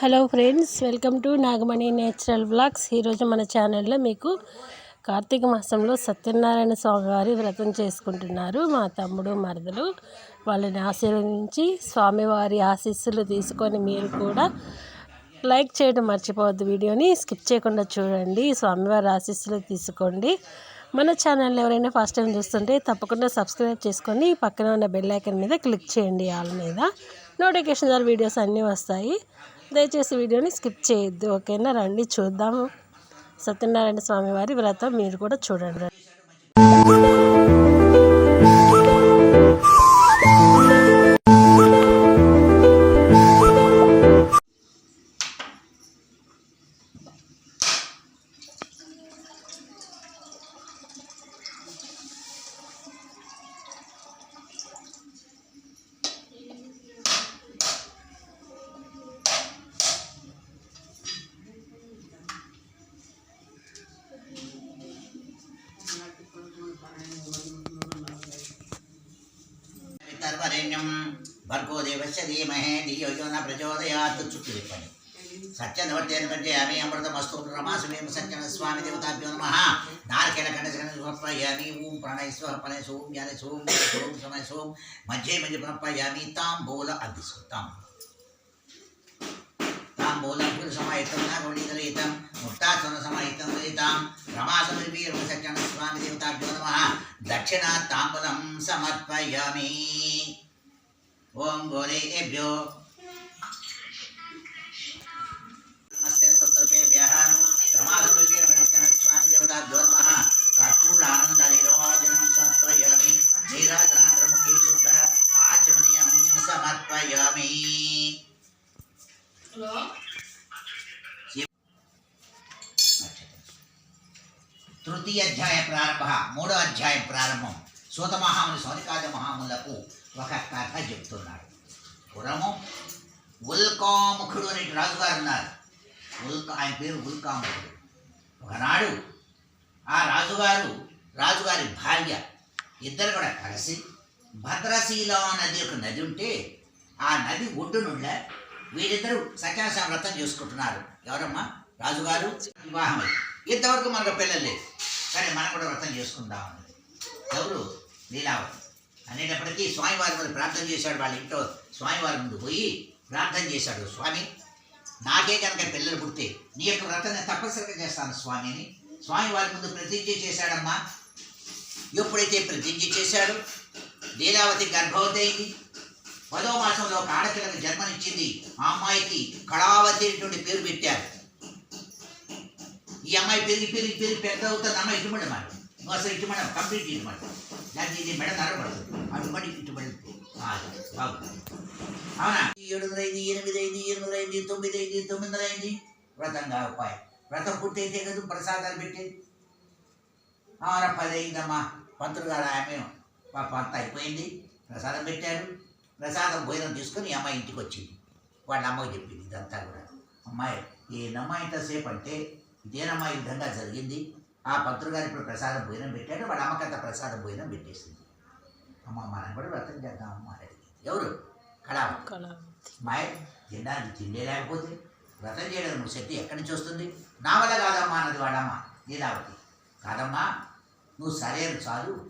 Hello friends welcome to Nagamani natural blogs ఈరోజు మన ఛానల్లో మీకు కార్తీక మాసంలో సత్యనారాయణ స్వామి వారి వ్రతం చేసుకుంటున్నారు. మా తమ్ముడు మరదలు వాళ్ళని ఆశీర్వదించి స్వామివారి ఆశీస్సులు తీసుకొని మీరు కూడా లైక్ చేయడం మర్చిపోవద్దు వీడియోని. స్కిప్ చేయకుండా చూడండి స్వామివారి ఆశీస్సులు తీసుకోండి. మన ఛానల్ ఎవరైనా ఫస్ట్ టైం చూస్తుంటే తప్పకుండా సబ్స్క్రైబ్ చేసుకొని పక్కన ఉన్న బెల్ ఐకన్ మీద క్లిక్ చేయండి ఆల్ మీద. నోటిఫికేషన్ ద్వారా వీడియోస్ అన్నీ వస్తాయి. దయచేసి వీడియోని స్కిప్ చేయొద్దు. ఓకేనా? రండి చూద్దాము. సత్యనారాయణ స్వామి వారి వ్రతం మీరు కూడా చూడండి. भर्गो देवस्य धीमहे धियो यो न प्रचोदयात् चुक्तिपणि सत्यनवत्यनमध्ये अमे अमृतमस्तु रमासुमेम सत्यन स्वामी देवताभ्यो नमः। नारकेलकणसकणसमर्पयामि ॐ प्रणयस्व प्रणयसो ॐ यानसो ॐ यानसो ॐ समयसो ॐ मध्ये मध्ये प्रणपयामि ताम्बूल अभिसुताम् ताम्बूलपुरसमाहितं न गुणीतरहितं मुक्तासनसमाहितं ललितां रमासमर्पीर्वसज्जनस्वामिदेवताभ्यो नमः। दक्षिणात् ताम्बूलं समर्पयामि। రమాసమీర సత్యన స్వామి దేవతాభ్యో నమ దక్షిణ తాంబూలం సమర్పయామి ఓం గోరేభ్యో నమస్తే సంతర్పేభ్యः రమాసమీర సత్యన స్వామి దేవతాభ్యో నమ కర్పూరానందనిరోజనం సమర్పయామి నీరాజనాంతరముఖీ శుద్ధ ఆచమనీయం సమర్పయామి తృతీయ అధ్యాయ ప్రారంభ మూడో అధ్యాయం ప్రారంభం సూత మహాముని సౌనికాజ మహాములకు ఒక కథ చెప్తున్నాడు పురము ఉల్కాముఖుడు అనే రాజుగారు ఉన్నారు. ఉల్కా ఆయన పేరు ఉల్కాముఖుడు. ఒకనాడు ఆ రాజుగారు రాజుగారి భార్య ఇద్దరు కూడా కలిసి భద్రశీల నది ఒక నది ఉంటే ఆ నది ఒడ్డునుండ వీరిద్దరూ సత్యాస వ్రతం చేసుకుంటున్నారు. ఎవరమ్మా? రాజుగారు? వివాహమై ఇంతవరకు మనకు పిల్లలు లేదు సరే మనం కూడా వ్రతం చేసుకుందాం ఎవరు? లీలావతి. అనేటప్పటికీ స్వామివారి ముందు ప్రార్థన చేశాడు వాళ్ళ ఇంట్లో. స్వామివారి ముందు పోయి ప్రార్థన చేశాడు. స్వామి నాకే కనుక పిల్లలు పుడితే నీ యొక్క వ్రతం నేను తప్పనిసరిగా చేస్తాను స్వామిని. స్వామివారి ముందు ప్రతిజ్ఞ చేశాడమ్మా. ఎప్పుడైతే ప్రతిజ్ఞ చేశాడు లీలావతి గర్భవతి అయింది పదో మాసంలో ఒక ఆడపిల్లకు జన్మనిచ్చింది. ఆ అమ్మాయికి కళావతి అనేటువంటి పేరు పెట్టారు. ఈ అమ్మాయి పెరిగి పెరిగి పెరిగి పెద్ద అవుతుంది అమ్మాయి ఇటువంటి మాట. అసలు ఇటు మనం కంప్లీట్ ఇటుబడి దానికి ఇది మెడ నరబడదు అటుబడి ఇటు బాగుంది అవునా ఏడు వందల ఐదు ఎనిమిది ఐదు ఎనిమిది ఐదు తొమ్మిది ఐదు తొమ్మిది వందల అయింది వ్రతంగా ఉపాయం వ్రతం పూర్తయితే కదా ప్రసాదాలు పెట్టేది? అవునా పది అయిందమ్మా పంతులు గారు ఆమె పాప అంత అయిపోయింది. ప్రసాదం పెట్టారు. ప్రసాదం భోజనం తీసుకొని అమ్మాయి ఇంటికి వచ్చింది. వాళ్ళ అమ్మకి చెప్పింది ఇదంతా కూడా. అమ్మాయి ఏనమ్మా ఇంతసేపు అంటే ఇదేనమ్మా ఈ విధంగా జరిగింది? ఆ పంతులు గారు ఇప్పుడు ప్రసాదం భోజనం పెట్టాడు వాళ్ళ అమ్మకంత ప్రసాదం భోజనం పెట్టేసింది. అమ్మ మనం కూడా వ్రతం చేద్దాం అమ్మ ఎవరు? కళావ మాయ తినడానికి తిండే లేకపోతే వ్రతం చేయడానికి శక్తి ఎక్కడి నుంచి వస్తుంది? నా వల్ల కాదమ్మా అన్నది వాడమ్మ లీలావతి కాదమ్మా నువ్వు సరైన చాలు.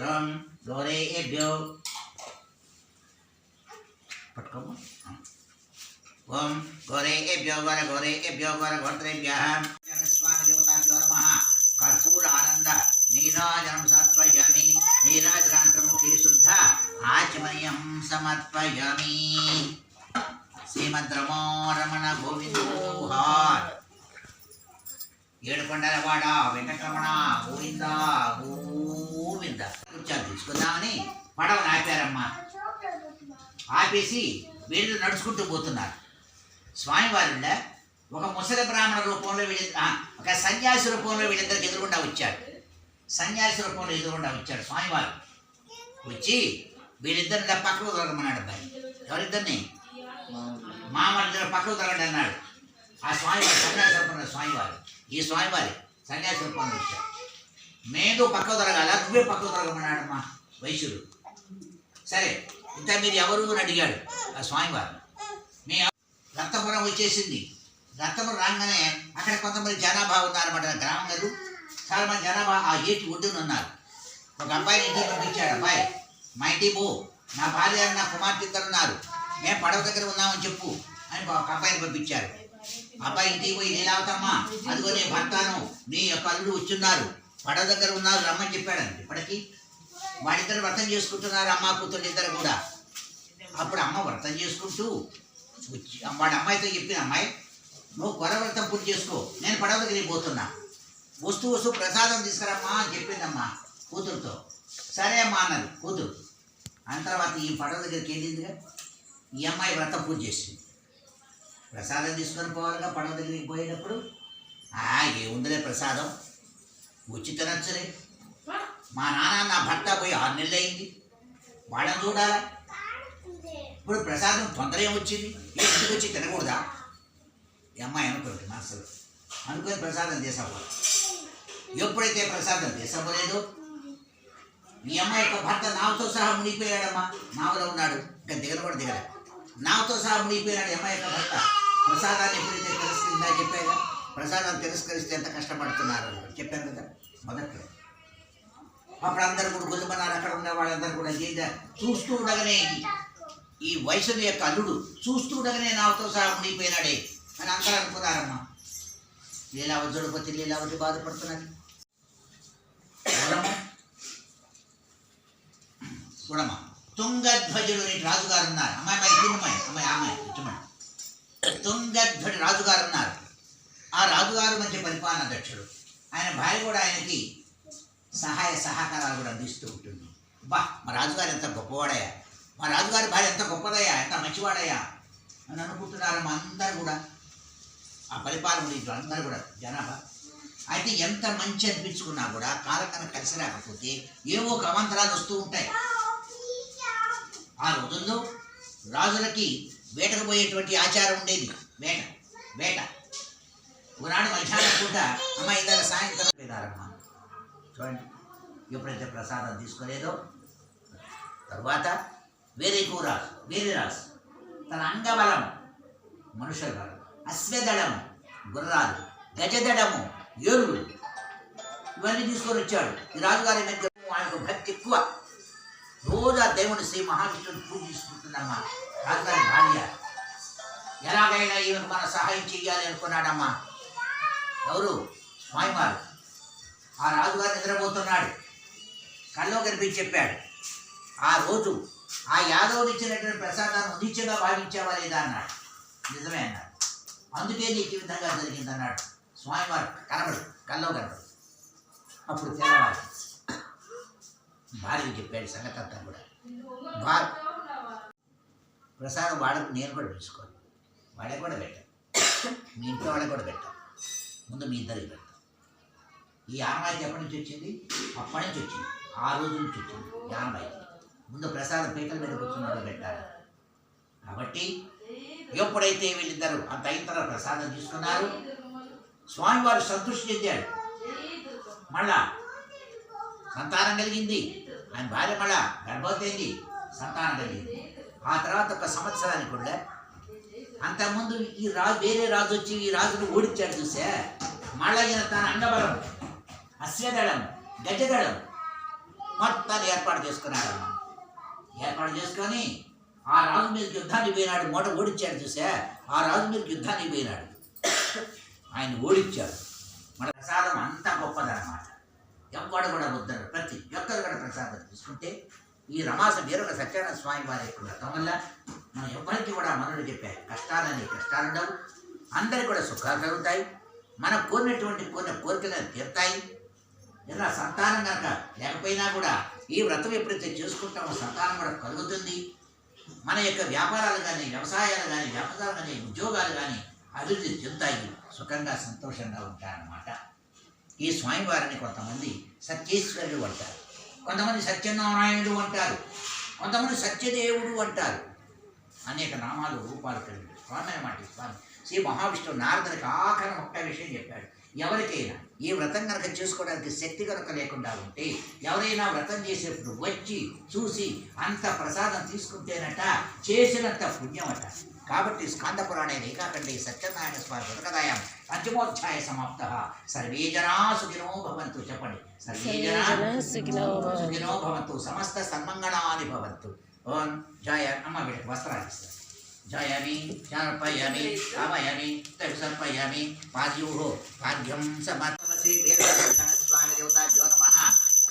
द्वं दोरेभ्यो पटको ओम हाँ। गोरेभ्यो वर गोरेभ्यो वर गोत्रेभ्यः स्वामी देवताभ्यो नमः कर्पूर आनंद। नीराजनं समर्पयामि नीराजरान्तमुखी शुद्ध। आचमयं समर्पयामि। శ్రీమద్రమో రమణ గోవిందోహార్ ఏడుకొండలవాడ వెంకటరమణ గోవింద గోవింద కూర్చొని తీసుకుందామని పడవ ఆపారమ్మా. ఆపేసి వీళ్ళు నడుచుకుంటూ పోతున్నారు. స్వామివారిలో ఒక ముసలి బ్రాహ్మణ రూపంలో వీళ్ళ ఒక సన్యాసి రూపంలో వీళ్ళిద్దరికి ఎదురుగుండా వచ్చాడు. సన్యాసి రూపంలో ఎదురుగుండా వచ్చాడు స్వామివారు. వచ్చి వీళ్ళిద్దరిని ఇలా పక్కకు తొలగమన్నాడు అబ్బాయి. ఎవరిద్దరిని? మామూలు పక్కకు తొలగండి అన్నాడు. ఆ స్వామివారు సన్యాసి రూపంలో స్వామివారు. ఈ స్వామివారి సన్యాసి రూపంలో వచ్చాడు మేదో పక్కకు తొలగాలి నువ్వే పక్కకు తొలగమన్నాడు మా వైశ్యుడు. సరే ఇంత మీరు ఎవరు అని అడిగాడు ఆ స్వామివారు. మీ రక్తపురం వచ్చేసింది. రక్తపురం రాగానే అక్కడ కొంతమంది జనాభా ఉన్నారన్నమాట గ్రామంలో చాలా మంది జనాభా ఆ ఏటి ఒడ్డున ఉన్నారు. ఒక అబ్బాయిని ఇంటికి పంపించాడు. అబ్బాయి మా ఇంటికి పో. నా భార్య నా కుమార్తె ఇద్దరు ఉన్నారు. మేము పడవ దగ్గర ఉన్నామని చెప్పు అని ఒక అబ్బాయిని పంపించారు. అబ్బాయి ఇంటికి పోయి నీలావతమ్మా అదిగో నీ భర్తను నీ యొక్క అల్లుడు వచ్చున్నారు. పడవ దగ్గర ఉన్నారు రమ్మని చెప్పాడండి ఇప్పటికీ. వాళ్ళిద్దరు వ్రతం చేసుకుంటున్నారు అమ్మ కూతురు ఇద్దరు కూడా. అప్పుడు అమ్మ వ్రతం చేసుకుంటూ వచ్చి వాడి అమ్మాయితో చెప్పిన అమ్మాయి నువ్వు కొర వ్రతం పూర్తి చేసుకో నేను పడవ దగ్గరికి పోతున్నా. వస్తూ వస్తూ ప్రసాదం తీసుకురమ్మా అని చెప్పిందమ్మా కూతురుతో. సరే అమ్మా అన్నది కూతురు. అని తర్వాత ఈ పడవ దగ్గరికి వెళ్ళిందిగా ఈ అమ్మాయి వ్రతం పూజ చేసింది. ప్రసాదం తీసుకొని పోవాలిగా పడవ దగ్గరికి పోయేటప్పుడు. ఆ ఏముందిలే ప్రసాదం. వచ్చి తినచ్చులే మా నాన్న నా భర్త పోయి ఆరు నెలలు అయింది వాళ్ళని చూడాలా? ఇప్పుడు ప్రసాదం తొందర ఏమొచ్చింది ఏ ఇంటికి వచ్చి తినకూడదా? ఈ అమ్మాయి అనుకోండి మనసులో అనుకొని ప్రసాదం చేసావు ఎప్పుడైతే ప్రసాదం చేసవ్వలేదో ఈ అమ్మాయి యొక్క భర్త నావతో సహా మునిగిపోయాడమ్మా. నావలో ఉన్నాడు. ఇంకా దిగలు కూడా దిగలే. నావతో సహా మునిగిపోయాడు అమ్మాయి యొక్క భర్త. ప్రసాదాన్ని ఎప్పుడైతే తిరస్కరిందా చెప్పాగా ప్రసాదం తిరస్కరిస్తే ఎంత కష్టపడుతున్నారు? అని చెప్పాను కదా మొదట్లో. అప్పుడు అందరు కూడా గుజమన్నారు అక్కడ ఉన్న వాళ్ళందరూ కూడా చేయదా చూస్తూ ఉండగానే ఈ- వయసుని యొక్క అల్లుడు చూస్తూ ఉండగానే నాతో సహా ఉండిపోయినాడే అని అందరూ అనుకున్నారమ్మా. లీలావతి జోడపతి లీలావతి బాధపడుతున్నది. గుణము గుణమా తుంగధ్వజుడు రాజుగారు ఉన్నారు. అమ్మాయి అమ్మాయి తిన్నమ్మాయి అమ్మాయి అమ్మాయి ఇచ్చమ్మాయి తుంగధ్వజ రాజుగారు ఉన్నారు. ఆ రాజుగారు మంచి పరిపాలన దక్షుడు. ఆయన భార్య కూడా ఆయనకి సహాయ సహకారాలు కూడా అందిస్తూ ఉంటుంది. బా మా రాజుగారు ఎంత గొప్పవాడయ్యా. మా రాజుగారి భార్య ఎంత గొప్పదయ్యా ఎంత మంచివాడయ్యా అని అనుకుంటున్నారు మా అందరు కూడా. ఆ పరిపాలన ఇంట్లో అందరూ కూడా జనాభా. అయితే ఎంత మంచి అనిపించుకున్నా కూడా కాలకన కలిసి రాకపోతే ఏవో ఒక అవాంతరాలు వస్తూ ఉంటాయి. ఆ రోజుల్లో రాజులకి వేటకు పోయేటువంటి ఆచారం ఉండేది. వేట వేట. మధ్యాహ్నం అమ్మ ఇందాక సాయంత్రం పోయినారమ్మ చూడండి ఎప్పుడైతే ప్రసాదం తీసుకోలేదో తరువాత వేరే రాజు వేరే రాసు తన అంగబలం మనుషుల బలం అశ్వదళము గుర్రాలు గజదళము ఏనుగులు ఇవన్నీ తీసుకొని వచ్చాడు. ఈ రాజుగారి మీద ఆయనకు భక్తి ఎక్కువ. రోజు ఆ దేవుని శ్రీ మహావిష్ణువుని పూజ చేసుకుంటుందమ్మా. రాజుగారి భార్య. ఎలాగైనా ఈమెకు మన సహాయం చేయాలి అనుకున్నాడమ్మా. ఎవరు? మాయమారు ఆ రాజుగారు నిద్రపోతున్నాడు. కల్లో కనిపించి చెప్పాడు ఆ రోజు ఆ యాదవుడు ఇచ్చినటువంటి ప్రసాదాన్ని ఉదిత్యంగా భావించావా లేదా? అన్నాడు. నిజమే అన్నాడు. అందుకే నీకు ఈ విధంగా జరిగింది అన్నాడు స్వామివారు కనబడు కల్లో కనబడు. అప్పుడు తెల్లవారు. భార్యకి చెప్పాడు సంగతి అంతా కూడా. భార్య ప్రసాదం వాడకు నేను కూడా తీసుకోను వాడే కూడా పెట్టాను. మీ ఇంట్లో వాళ్ళకి కూడా పెట్టాను. మీ ఇద్దరికి ఈ ఆనవాయితీ ఎప్పటి నుంచి వచ్చింది? అప్పటి నుంచి వచ్చింది. ఆ రోజు నుంచి వచ్చింది ఈ ఆనవాయితీ. ముందు ప్రసాదం పీకల మీద కూర్చున్నాడో పెట్టాలి. కాబట్టి ఎప్పుడైతే వీళ్ళిద్దరు అంత అయిన తర్వాత ప్రసాదం తీసుకున్నారు స్వామివారు సంతృష్టి చెందాడు మళ్ళా సంతానం కలిగింది. ఆయన భార్య మళ్ళా గర్భవతి సంతానం కలిగింది. ఆ తర్వాత ఒక సంవత్సరానికి కూడా అంతకుముందు ఈ రాజు వేరే రాజు వచ్చి ఈ రాజును ఓడించాడు చూసే? మళ్ళా ఈయన తన అంగబలం అశ్వదళం గజదళం మొత్తాన్ని ఏర్పాటు చేసుకున్నాడు ఏర్పాటు చేసుకొని ఆ రాజు మీద యుద్ధానికి పోయినాడు మూట ఓడించాడు చూసా? ఆ రాజు మీద యుద్ధానికి పోయినాడు. ఆయన ఓడించాడు మన ప్రసాదం అంత గొప్పదన్నమాట. ఎవ్వడు కూడా వద్దరు. ప్రతి ఒక్కరు కూడా ప్రసాదం తీసుకుంటే ఈ రమాస వీరుల సత్యనారాయణ స్వామి వారి యొక్క వ్రతం వల్ల మనం ఎవ్వరికి కూడా మనుడు చెప్పారు కష్టాలని కష్టాలు ఉండవు అందరికి కూడా సుఖాలు కలుగుతాయి. మనం కోరినటువంటి కొన్ని కోరికలను తీరుతాయి. ఇలా సంతానం కనుక లేకపోయినా కూడా ఈ వ్రతం ఎప్పుడైతే చేసుకుంటామో సంతానం కూడా కలుగుతుంది. మన యొక్క వ్యాపారాలు కానీ వ్యవసాయాలు కానీ వ్యాపారాలు కానీ ఉద్యోగాలు కానీ అభివృద్ధి చెందుతాయి. సుఖంగా సంతోషంగా ఉంటారన్నమాట. ఈ స్వామివారిని కొంతమంది సత్యేశ్వరుడు అంటారు. కొంతమంది సత్యనారాయణుడు అంటారు. కొంతమంది సత్యదేవుడు అంటారు. అనేక నామాలు రూపాలు కలిగి స్వామి అన్నమాట స్వామి. శ్రీ మహావిష్ణువు నారదునికి ఆఖరి ఒక్క విషయం చెప్పాడు. ఎవరికైనా ఈ వ్రతం కనుక చేసుకోవడానికి శక్తి కనుక లేకుండా ఉంటే ఎవరైనా వ్రతం చేసేప్పుడు వచ్చి చూసి అంత ప్రసాదం తీసుకుంటేనట చేసినంత పుణ్యమట. కాబట్టి స్కాంద పురాణే ఏకాకండి సత్యనారాయణ స్వామి వ్రతకదాయం పంచమోధ్యాయ సమాప్త. సర్వే జనా సుఖినో భవంతు చెప్పండి. సర్వే జనా సుఖినో భవంతు. సుఖినో భవంతు. సమస్త సన్మంగళాని భవంతు. ఓం. జయ. అమ్మ వీళ్ళకి వస్త్రాలు ఇస్తారు जयामि चार्पयामि कामयामि तर्सर्पयामि पाद्योः पाद्यं देवता वेदस्वामिदेवताभ्यो नमः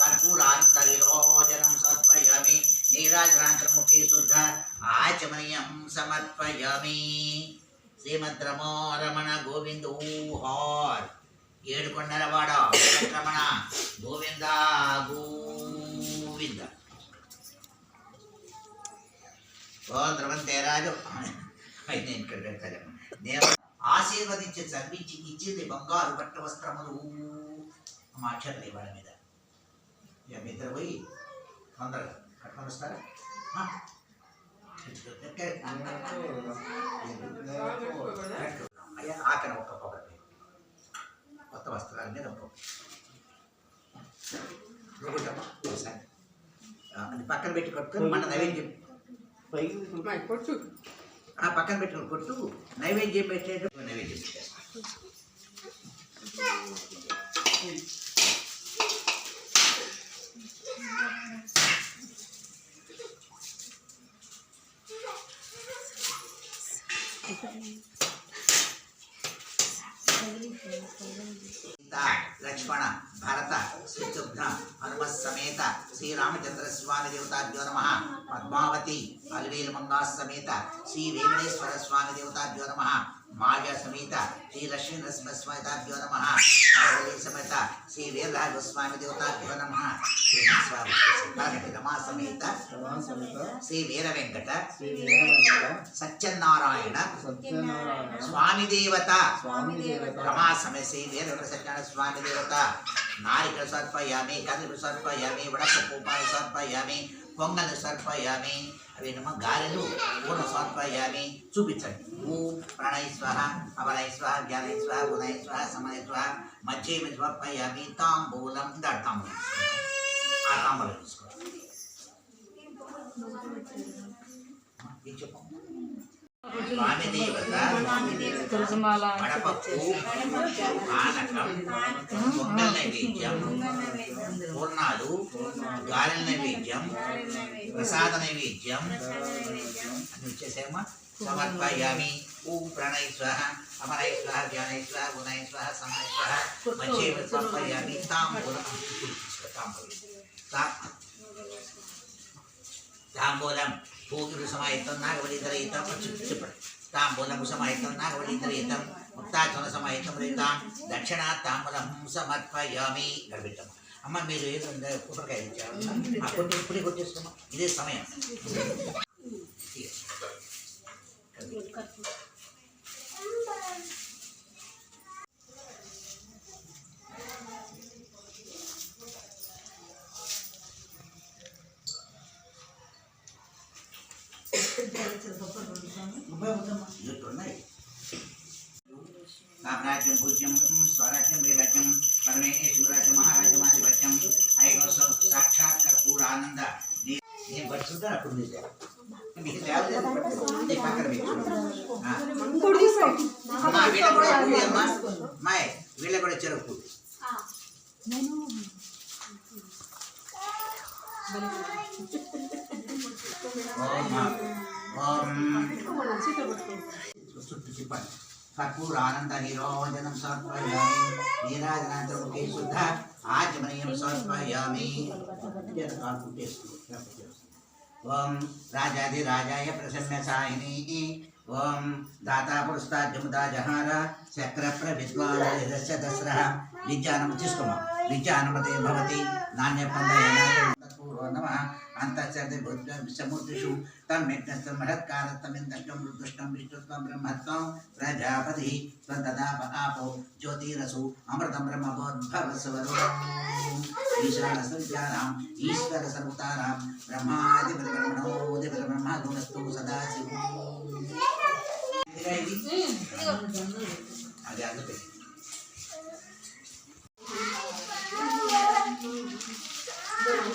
कर्पूरान्तरिरोजनं समर्पयामि नीराजरान्तमुखे शुद्ध आचमनीयं समर्पयामि ಶ್ರೀಮದ್ ರಮೋ ರಮಣ ಗೋವಿಂದ ಹೂಹಾರ್ ಏಡುಕೊಂಡರವಾಡ ರಮಣ ಗೋವಿಂದ ఓ ద్రవంతే రాజు అయితే నేను ఇక్కడ పెడతాను. నేను ఆశీర్వదించి చదివించి ఇచ్చింది బంగారు పట్ట వస్త్రములు. మా అక్షరం ఇవాళ మీద. ఇక మీ ఇద్దరు పోయి తొందరగా కట్టుకొని వస్తారా? ఆ? అయ్యా ఆకలి ఒక్క కొబ్బరి కొత్త వస్త్రాల మీద ఒక్క. నువ్వుటమ్మా పక్కన పెట్టి కట్టుకొని మన నవీన్ చెప్పి. కొట్టు. ఆ పక్కన పెట్టుకుని కొట్టు నైవేద్యం పెట్టేటప్పుడు నైవేద్యం పెట్టేస్తాం సీత లక్ష్మణ భరత శ్రీశుభ్ర హనుమ సమేత శ్రీరామచంద్ర స్వామి దేవతాభ్యో నమ పద్మావతి అలివేలు మంగా సమేత శ్రీ వెంకటేశ్వర స్వామి దేవతాభ్యో నమ మాయ సమేత శ్రీ లక్ష్మీ నరసింహ స్వామితాభ్యో నమ సమేత శ్రీ వీరరాఘవ స్వామి దేవతాభ్యో నమ. శ్రీ రమా సమేత శ్రీ వీర వెంకట సత్యనారాయణ స్వామి దేవత రమా సమసి వేద సత్యనారాయణ స్వామి దేవత నారికలు సర్పయామి కదులు సర్పయామి వడక పూపాలు సర్పయామి పొంగలు సర్పయామి అవి ఏమో గారెలు పూర్ణ సర్పయామి చూపించండి. ఊ ప్రణయ స్వహ అమలయ స్వహ జ్ఞానయ స్వహ ఉదయ స్వహ సమయ స్వహ మధ్య సమర్పయామి తాంబూలం దాడు తాంబూలం ఆ తాంబూలం దేవత తులసిమాల నైవేద్యం పూర్ణాలు గారెల నైవేద్యం ప్రసాద నైవేద్యం అని వచ్చేసేమా సమర్పయామి ఓం ప్రణయ స్వహ అమరయ స్వహ జ్ఞానయ స్వహ గుణయ స్వహ సమయ స్వహ మధ్య సమర్పయామి తాంబూలం తాంబూలం తా- తాంబూలం పూగులు సమాహితం నాగవలీధరయితం చెప్పండి తాంబూలం సమాహితం నాగవలీధరయితం ముక్తాచన సమాహితం రీతాం దక్షిణ తాంబూలం సమర్పయామి గర్భితం అమ్మ మీరు ఏదో కుక్కకాయ ఇచ్చారు ఆ కొట్టి ఇప్పుడే కొట్టేస్తామా ఇదే సమయం ఉన్నాయి సామ్రాజ్యం పూజ్యం స్వరాజ్యం వీరాజ్యం పరమేశ్వరాజ్యం మహారాజ్యమాధిపత్యం ఐగోసౌ సాక్షాత్ కర్పూరానంద నీ- నేను పట్టుకుంటా అప్పుడు నీదే. మీకు తేవలేదు నీ పక్కన పెట్టు. ఆ. అమ్మా, వీళ్ళకి కూడా పూజ అమ్మా. అమ్మాయి, వీళ్ళకి కూడా చెరుకు పూజ. ఓం ఓం చుట్టూ చెప్పండి కర్పూరానంద నిరోజనం సమర్పయామి నీరాజనాంతరముఖే శుద్ధ ఆచమనీయం సమర్పయామి కాలు కుట్టేసుకో ఓం రాజాధిరాజాయ ప్రసన్న సాయిని. ఓం దాతా పురస్తాద్యముదా జహార. చక్ర ప్రవిద్వాన్ యశస్య దసరః విజ్ఞానం తీసుకోమా स्फुरो नमः अन्तश्चर्य भूत्वं समुद्रिषु तं मेघ्नस्थं महत्कारस्तं इन्दष्टं आपो ज्योतिरसु अमृतं ब्रह्मभोद्भवस्वरो ईशानसंज्ञानाम् ईश्वरसर्वतारां ब्रह्मादिब्रह्मणोदिब्रह्मस्तु सदाशिवम्। हम्म।